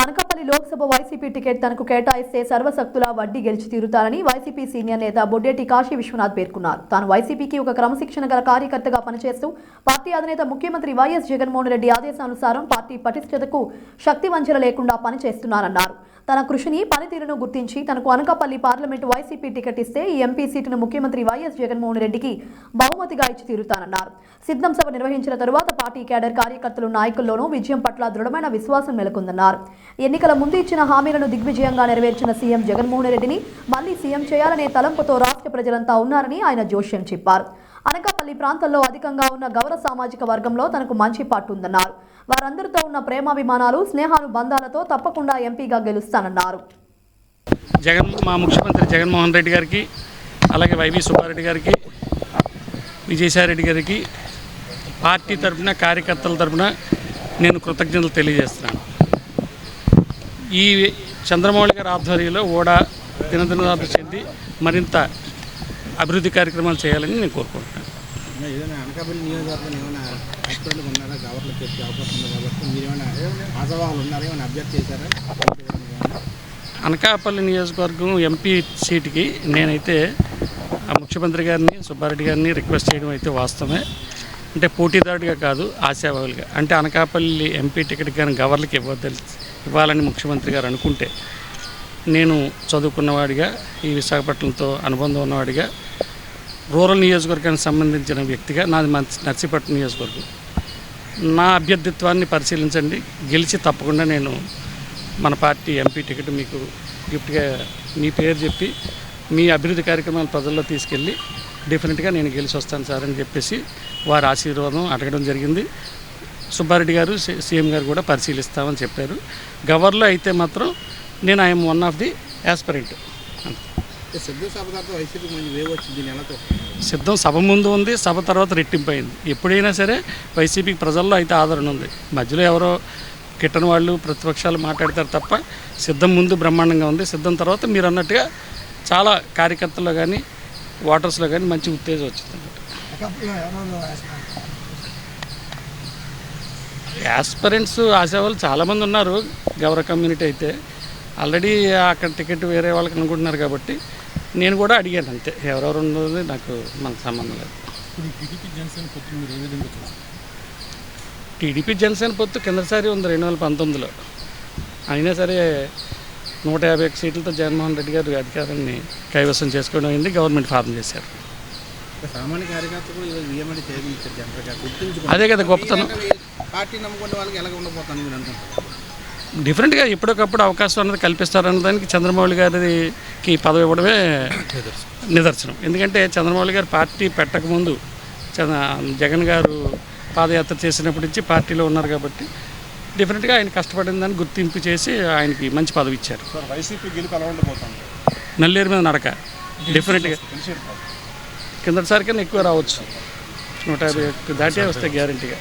Anakapalli Lok Sabha YCP ticket తనకు కేటాయిస్తే సర్వశక్తుల వడ్డీ గెలిచి తీరుతారని వైసీపీ సీనియర్ నేత బొడ్డేటి కాశీ విశ్వనాథ్ పేర్కొన్నారు. తాను వైసీపీకి ఒక క్రమశిక్షణ గల కార్యకర్తగా పనిచేస్తూ పార్టీ అధినేత ముఖ్యమంత్రి వైఎస్ జగన్మోహన్ రెడ్డి ఆదేశానుసారం పార్టీ పటిష్టతకు శక్తి వంచన లేకుండా పనిచేస్తున్నారన్నారు. తన కృషిని పనితీరును గుర్తించి తనకు అనకాపల్లి పార్లమెంటు వైసీపీ టికెట్ ఇస్తే ఈ ఎంపీ సీటును ముఖ్యమంత్రి వైఎస్ జగన్మోహన్ రెడ్డికి బహుమతిగా ఇచ్చి తీరుతానన్నారు. సిద్ధం సభ నిర్వహించిన తరువాత పార్టీ కేడర్ కార్యకర్తలు నాయకుల్లోనూ విజయం పట్ల దృఢమైన విశ్వాసం నెలకొందన్నారు. ఎన్నికల ముందు ఇచ్చిన హామీలను దిగ్విజయంగా నెరవేర్చిన సీఎం జగన్మోహన్ రెడ్డిని మళ్ళీ సీఎం చేయాలనే తలంపుతో రాష్ట్ర ప్రజలంతా ఉన్నారని ఆయన జోష్యం చెప్పారు. అనకాపల్లి ప్రాంతంలో అధికంగా ఉన్న గౌర సామాజిక వర్గంలో తనకు మంచి పట్టు ఉందన్నారు వారందరితో ఉన్న ప్రేమాభిమానాలు స్నేహానుబంధాలతో తప్పకుండా ఎంపీగా గెలుస్తానన్నారు. జగన్ మా ముఖ్యమంత్రి జగన్మోహన్ రెడ్డి గారికి అలాగే వైవి సుబ్బారెడ్డి గారికి విజయసాయిరెడ్డి గారికి పార్టీ తరఫున కార్యకర్తల తరఫున నేను కృతజ్ఞతలు తెలియజేస్తున్నాను. ఈ చంద్రమౌళి గారి ఆధ్వర్యంలో ఓడా దినదినాభివృద్ధి చెంది మరింత అభివృద్ధి కార్యక్రమాలు చేయాలని నేను కోరుకుంటున్నాను. అనకాపల్లి నియోజకవర్గం ఎంపీ సీటుకి నేనైతే ఆ ముఖ్యమంత్రి గారిని సుబ్బారెడ్డి గారిని రిక్వెస్ట్ చేయడం అయితే వాస్తవమే. అంటే పోటీదారుడిగా కాదు ఆశావాహులుగా. అంటే అనకాపల్లి ఎంపీ టికెట్ కానీ గవర్నర్కి ఇవ్వదల్ ఇవ్వాలని ముఖ్యమంత్రి గారు అనుకుంటే నేను చదువుకున్నవాడిగా ఈ విశాఖపట్నంతో అనుబంధం ఉన్నవాడిగా రూరల్ నియోజకవర్గానికి సంబంధించిన వ్యక్తిగా నాది నర్సీపట్నం నియోజకవర్గం. నా అభ్యర్థిత్వాన్ని పరిశీలించండి. గెలిచి తప్పకుండా నేను మన పార్టీ ఎంపీ టికెట్ మీకు గిఫ్ట్గా మీ పేరు చెప్పి మీ అభివృద్ధి కార్యక్రమాలు ప్రజల్లో తీసుకెళ్ళి డెఫినెట్గా నేను గెలిచి వస్తాను సార్ అని చెప్పేసి వారి ఆశీర్వాదం అడగడం జరిగింది. సుబ్బారెడ్డి గారు సీఎం గారు కూడా పరిశీలిస్తామని చెప్పారు. గవర్లో అయితే మాత్రం నేను I'm one of the aspirant సిద్ధ సభ ముందు ఉంది సభ తర్వాత రెట్టింపు అయింది ఎప్పుడైనా సరే వైసీపీకి ప్రజల్లో అయితే ఆదరణ ఉంది. మధ్యలో ఎవరో కిట్టని వాళ్ళు ప్రతిపక్షాలు మాట్లాడతారు తప్ప సిద్ధం ముందు బ్రహ్మాండంగా ఉంది. సిద్ధం తర్వాత మీరు అన్నట్టుగా చాలా కార్యకర్తల్లో కానీ ఓటర్స్లో కానీ మంచి ఉత్తేజం వచ్చింది. యాస్పరెంట్స్ ఆసేవాళ్ళు చాలామంది ఉన్నారు గౌరవ కమ్యూనిటీ అయితే. ఆల్రెడీ అక్కడ టికెట్ వేరే వాళ్ళకి అనుకుంటున్నారు కాబట్టి నేను కూడా అడిగాను అంతే. ఎవరెవరు ఉన్నది నాకు మనకు సంబంధం లేదు. టీడీపీ జనసేన పొత్తు కిందసారి ఉంది రెండు వేల పంతొమ్మిదిలో. అయినా సరే నూట యాభై సీట్లతో జగన్మోహన్ రెడ్డి గారు అధికారాన్ని కైవసం చేసుకోవడం అయింది గవర్నమెంట్ ఫార్మ్ చేశారు. సామాన్య కార్యకర్త కూడా ఈరోజు జనరల్గా అదే కదా గొప్పతనం. పార్టీ నమ్ముకునే వాళ్ళకి ఎలా ఉండబోతాను మీరు అనుకుంటారు డిఫరెంట్గా ఎప్పటికప్పుడు అవకాశం అన్నది కల్పిస్తారన్న దానికి చంద్రమౌళి గారికి పదవి ఇవ్వడమే నిదర్శనం. ఎందుకంటే చంద్రమౌళి గారు పార్టీ పెట్టకముందు చంద్ర జగన్ గారు పాదయాత్ర చేసినప్పటి నుంచి పార్టీలో ఉన్నారు కాబట్టి డిఫరెంట్గా ఆయన కష్టపడిన దాన్ని గుర్తింపు చేసి ఆయనకి మంచి పదవి ఇచ్చారు. సార్ వైసీపీ గెలుపు ఎలా ఉండబోతుంది? నల్లేరు మీద నడక. డిఫరెంట్గా కిందటిసారి కన్నా ఎక్కువ రావచ్చు. నూట యాభై దాటే వస్తాయి గ్యారంటీగా.